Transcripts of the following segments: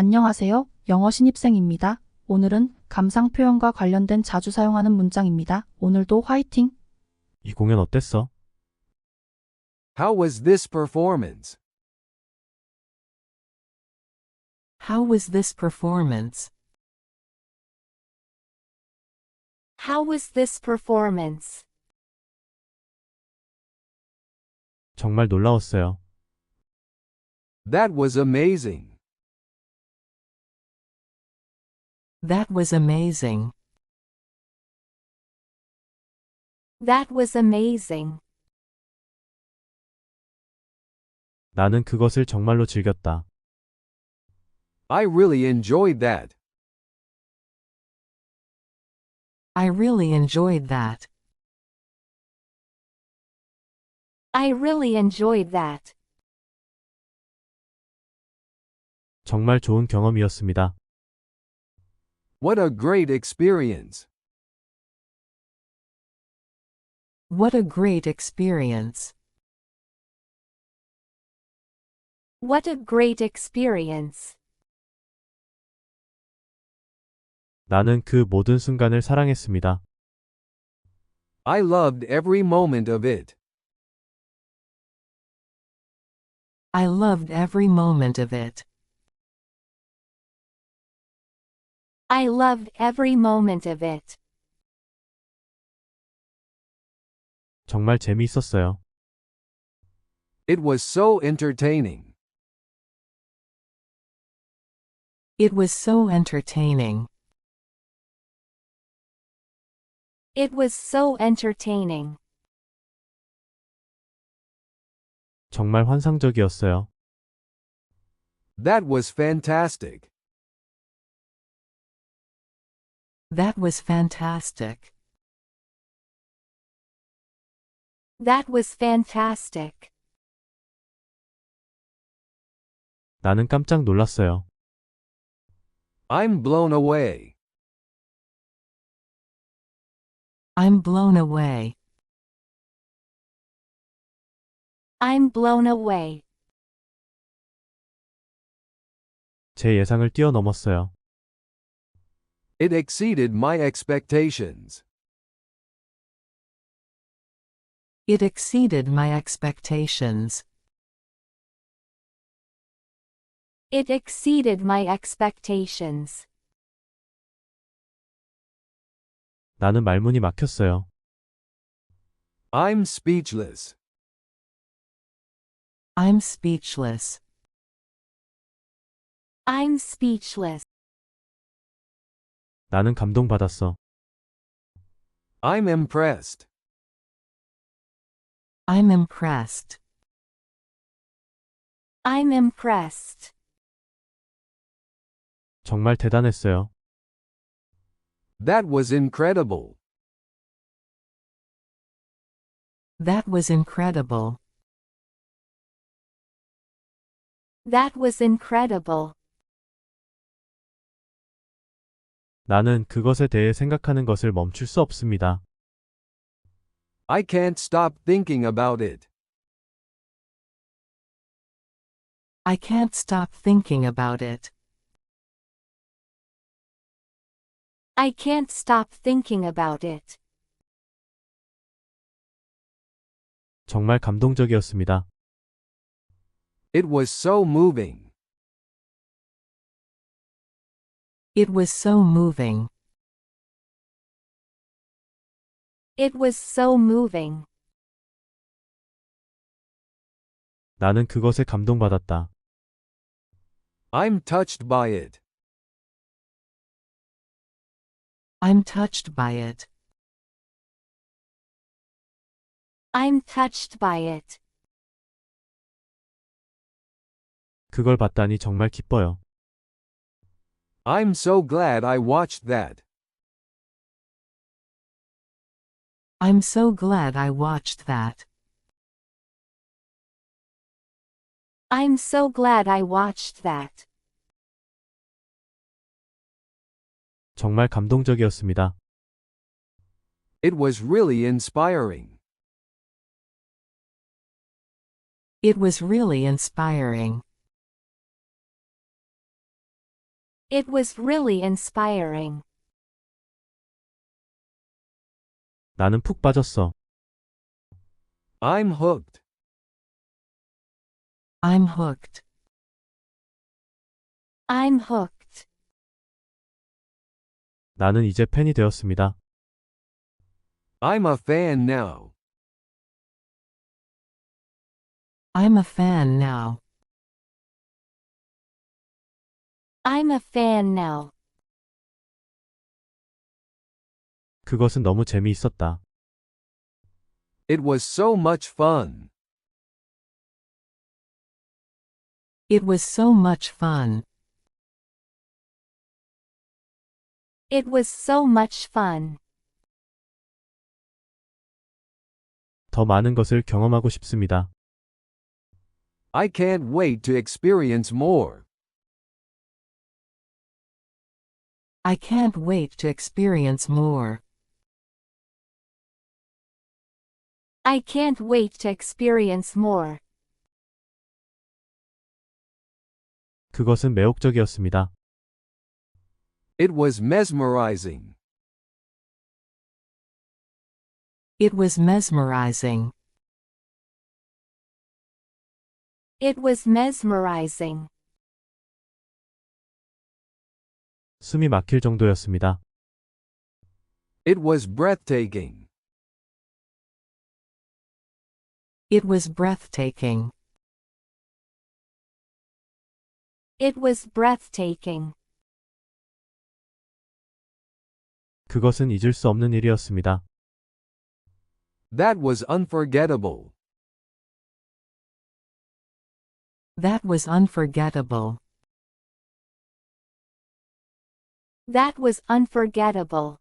안녕하세요. 영어 신입생입니다. 오늘은 감상 표현과 관련된 자주 사용하는 문장입니다. 오늘도 화이팅! 이 공연 어땠어? How was this performance? How was this performance? How was this performance? 정말 놀라웠어요. That was amazing. That was amazing. That was amazing. 나는 그것을 정말로 즐겼다. I really enjoyed that. I really enjoyed that. I really enjoyed that. 정말 좋은 경험이었습니다. What a great experience. What a great experience. What a great experience. 나는 그 모든 순간을 사랑했습니다. I loved every moment of it. I loved every moment of it. I loved every moment of it. 정말 재미있었어요. It was so entertaining. It was so entertaining. It was so entertaining. 정말 환상적이었어요. That was fantastic. That was fantastic. That was fantastic. 나는 깜짝 놀랐어요. I'm blown away. I'm blown away. I'm blown away. 제 예상을 뛰어넘었어요. It exceeded my expectations. It exceeded my expectations. It exceeded my expectations. 나는 말문이 막혔어요. I'm speechless. I'm speechless. I'm speechless. 나는 감동받았어. I'm impressed. I'm impressed. I'm impressed. 정말 대단했어요. That was incredible. That was incredible. That was incredible. 나는 그것에 대해 생각하는 것을 멈출 수 없습니다. I can't stop thinking about it. I can't stop thinking about it. I can't stop thinking about it. 정말 감동적이었습니다. It was so moving. It was so moving. It was so moving. 나는 그것에 감동받았다. I'm touched by it. I'm touched by it. I'm touched by it. 그걸 봤다니 정말 기뻐요. I'm so glad I watched that. I'm so glad I watched that. I'm so glad I watched that. 정말 감동적이었습니다. It was really inspiring. It was really inspiring. It was really inspiring. 나는 푹 빠졌어. I'm hooked. I'm hooked. I'm hooked. 나는 이제 팬이 되었습니다. I'm a fan now. I'm a fan now. I'm a fan now. 그것은 너무 재미있었다. It was so much fun. It was so much fun. It was so much fun. 더 많은 것을 경험하고 싶습니다. I can't wait to experience more. I can't wait to experience more. I can't wait to experience more. 그것은 매혹적이었습니다. It was mesmerizing. It was mesmerizing. It was mesmerizing. 숨이 막힐 정도였습니다. It was breathtaking. It was breathtaking. It was breathtaking. 그것은 잊을 수 없는 일이었습니다. That was unforgettable. That was unforgettable. That was unforgettable.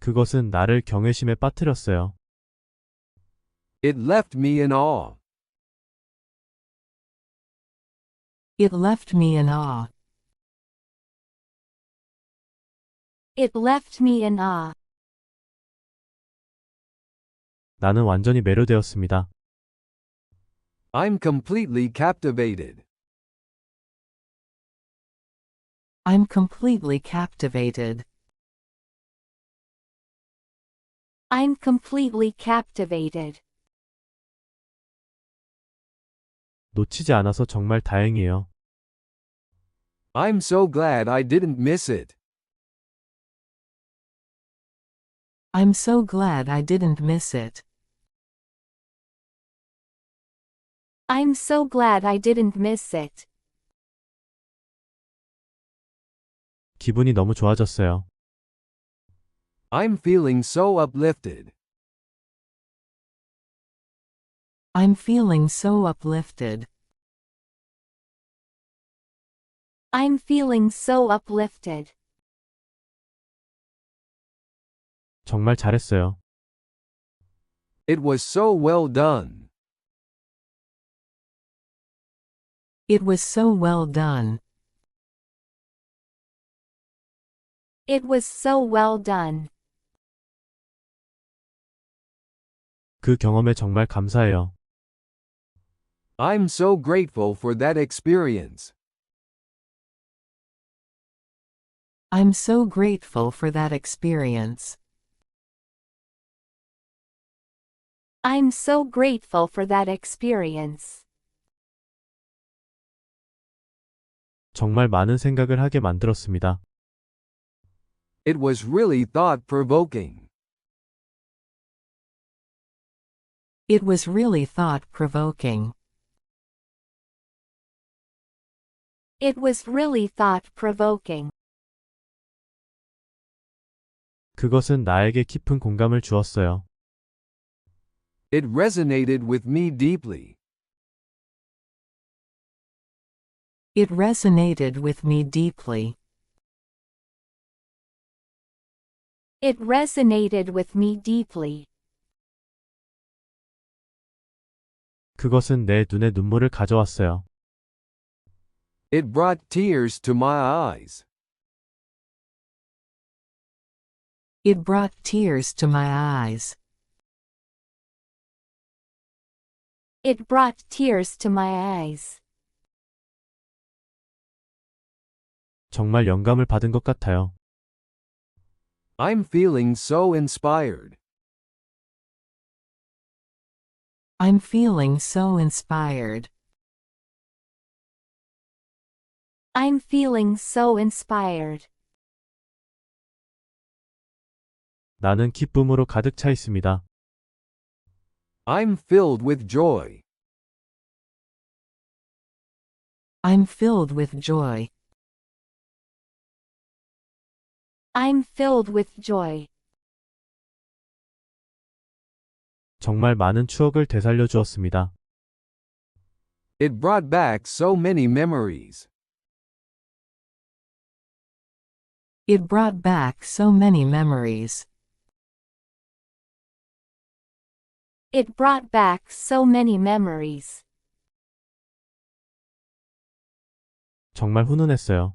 그것은 나를 경외심에 빠뜨렸어요. It left me in awe. It left me in awe. It left me in awe. 나는 완전히 매료되었습니다. I'm completely captivated. I'm completely captivated. I'm completely captivated. 놓치지 않아서 정말 다행이에요. I'm so glad I didn't miss it. I'm so glad I didn't miss it. I'm so glad I didn't miss it. 기분이 너무 좋아졌어요. I'm feeling so uplifted. I'm feeling so uplifted. I'm feeling so uplifted. 정말 잘했어요. It was so well done. It was so well done. It was so well done. 그 경험에 정말 감사해요. I'm so grateful for that experience. I'm so grateful for that experience. I'm so grateful for that experience. 정말 많은 생각을 하게 만들었습니다. It was really thought provoking. It was really thought provoking. It was really thought provoking. 그것은 나에게 깊은 공감을 주었어요. It resonated with me deeply. It resonated with me deeply. It resonated with me deeply. 그것은 내 눈에 눈물을 가져왔어요. It brought tears to my eyes. It brought tears to my eyes. It brought tears to my eyes. 정말 영감을 받은 것 같아요. I'm feeling so inspired. I'm feeling so inspired. I'm feeling so inspired. 나는 기쁨으로 가득 차 있습니다. I'm filled with joy. I'm filled with joy. I'm filled with joy. 정말 많은 추억을 되살려 주었습니다. It brought back so many memories. It brought back so many memories. It brought back so many memories. 정말 훈훈했어요.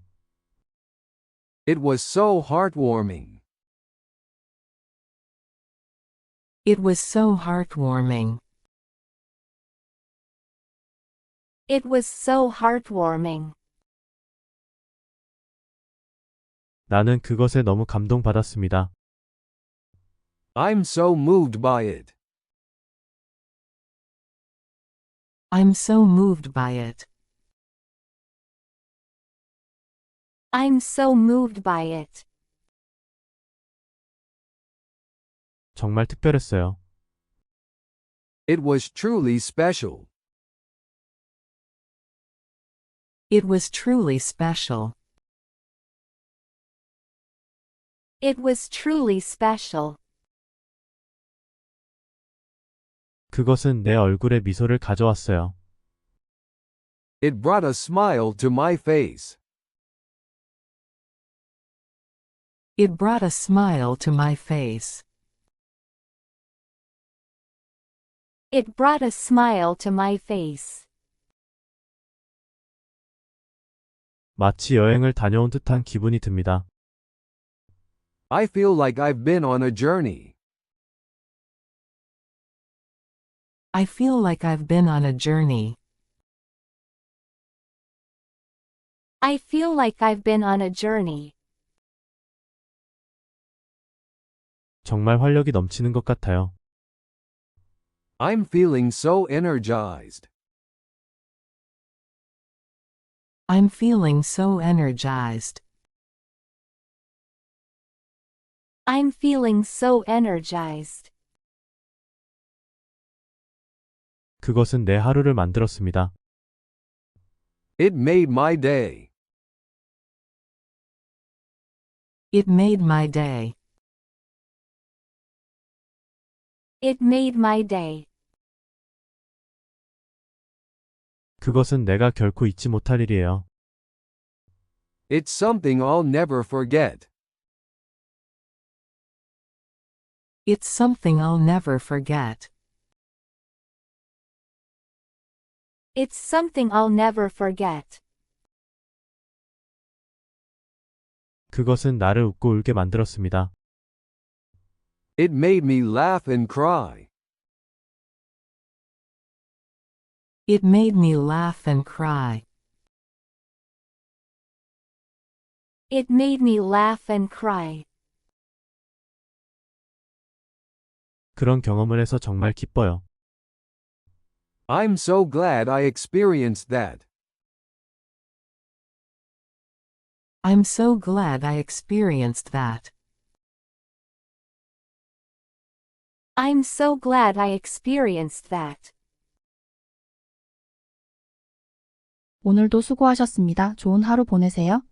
It was so heartwarming. It was so heartwarming. It was so heartwarming. 나는 그것에 너무 감동받았습니다. I'm so moved by it. I'm so moved by it. I'm so moved by it. 정말 특별했어요. It was truly special. It was truly special. It was truly special. 그것은 내 얼굴에 미소를 가져왔어요. It brought a smile to my face. It brought a smile to my face. It brought a smile to my face. 마치 여행을 다녀온 듯한 기분이 듭니다. I feel like I've been on a journey. I feel like I've been on a journey. I feel like I've been on a journey. 정말 활력이 넘치는 것 같아요. I'm feeling so energized. I'm feeling so energized. I'm feeling so energized. 그것은 내 하루를 만들었습니다. It made my day. It made my day. It made my day. 그것은 내가 결코 잊지 못할 일이에요. It's something I'll never forget. It's something I'll never forget. It's something I'll never forget. 그것은 나를 웃고 울게 만들었습니다. It made me laugh and cry. It made me laugh and cry. It made me laugh and cry. 그런 경험을 해서 정말 기뻐요. I'm so glad I experienced that. I'm so glad I experienced that. I'm so glad I experienced that. 오늘도 수고하셨습니다. 좋은 하루 보내세요.